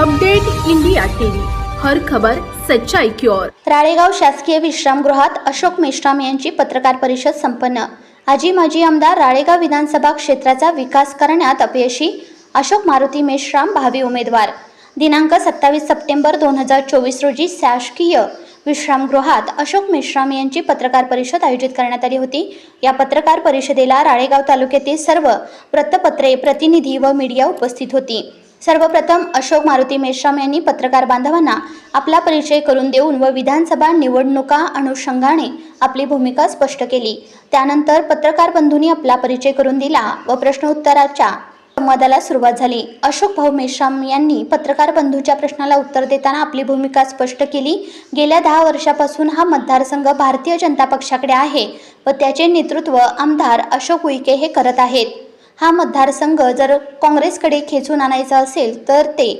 Update India TV. हर खबर सच्चाई की ओर. राळेगाव शासकीय विश्रामगृहात अशोक मेश्राम यांची पत्रकार परिषद संपन्न. आजी माजी आमदार राळेगाव विधानसभा क्षेत्राचा विकास करण्यात अपयशी अशोक मारुती मेश्राम भावी उमेदवार. दिनांक सत्तावीस सप्टेंबर दोन हजार चोवीस रोजी शासकीय विश्रामगृहात अशोक मेश्राम यांची पत्रकार परिषद आयोजित करण्यात आली होती. या पत्रकार परिषदेला राळेगाव तालुक्यातील सर्व वृत्तपत्रे प्रतिनिधी व मीडिया उपस्थित होती. सर्वप्रथम अशोक मारुती मेश्राम यांनी पत्रकार बांधवांना आपला परिचय करून देऊन व विधानसभा निवडणुका अनुषंगाने आपली भूमिका स्पष्ट केली. त्यानंतर पत्रकार बंधूंनी आपला परिचय करून दिला व प्रश्नोत्तराच्या संवादाला सुरुवात झाली. अशोक भाऊ मेश्राम यांनी पत्रकार बंधूच्या प्रश्नाला उत्तर देताना आपली भूमिका स्पष्ट केली. गेल्या दहा वर्षापासून हा मतदारसंघ भारतीय जनता पक्षाकडे आहे व त्याचे नेतृत्व आमदार अशोक उईके हे करत आहेत. हा मतदारसंघ जर काँग्रेसकडे खेचून आणायचा असेल तर ते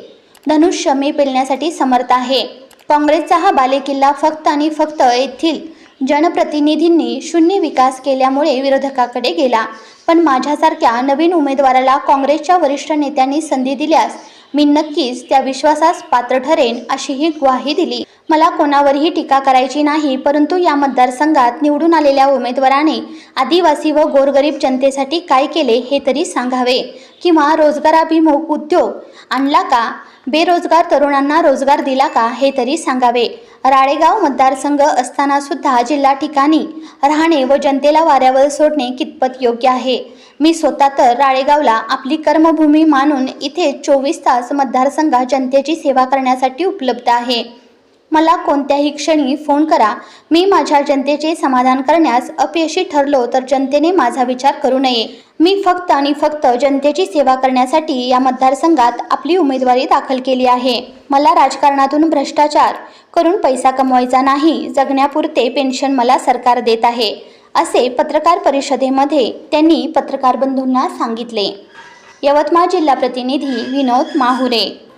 धनुष्य मी पेलण्यासाठी समर्थ आहे. काँग्रेसचा हा बालेकिल्ला फक्त आणि फक्त येथील जनप्रतिनिधींनी शून्य विकास केल्यामुळे विरोधकाकडे गेला. पण माझ्यासारख्या नवीन उमेदवाराला काँग्रेसच्या वरिष्ठ नेत्यांनी संधी दिल्यास मी नक्कीच त्या विश्वासास पात्र ठरेन अशीही ग्वाही दिली. मला कोणावरही टीका करायची नाही परंतु या मतदारसंघात निवडून आलेल्या उमेदवाराने आदिवासी व गोरगरीब जनतेसाठी काय केले हे तरी सांगावे. किंवा रोजगाराभिमुख उद्योग आणला का? बेरोजगार तरुणांना रोजगार दिला का? हे तरी सांगावे. राळेगाव मतदारसंघ असताना सुद्धा जिल्हा ठिकाणी राहणे व जनतेला वाऱ्यावर सोडणे कितपत योग्य आहे? मी स्वतः तर राळेगावला आपली कर्मभूमी मानून इथे चोवीस तास मतदारसंघात जनतेची सेवा करण्यासाठी उपलब्ध आहे. मला कोणत्याही क्षणी फोन करा. मी माझ्या जनतेचे समाधान करण्यास अपयशी ठरलो तर जनतेने माझा विचार करू नये. मी फक्त आणि फक्त जनतेची सेवा करण्यासाठी या मतदारसंघात आपली उमेदवारी दाखल केली आहे. मला राजकारणातून भ्रष्टाचार करून पैसा कमवायचा नाही. जगण्यापुरते पेन्शन मला सरकार देत आहे. असे पत्रकार परिषदेमध्ये त्यांनी पत्रकार बंधूंना सांगितले. यवतमाळ जिल्हा प्रतिनिधी विनोद माहुरे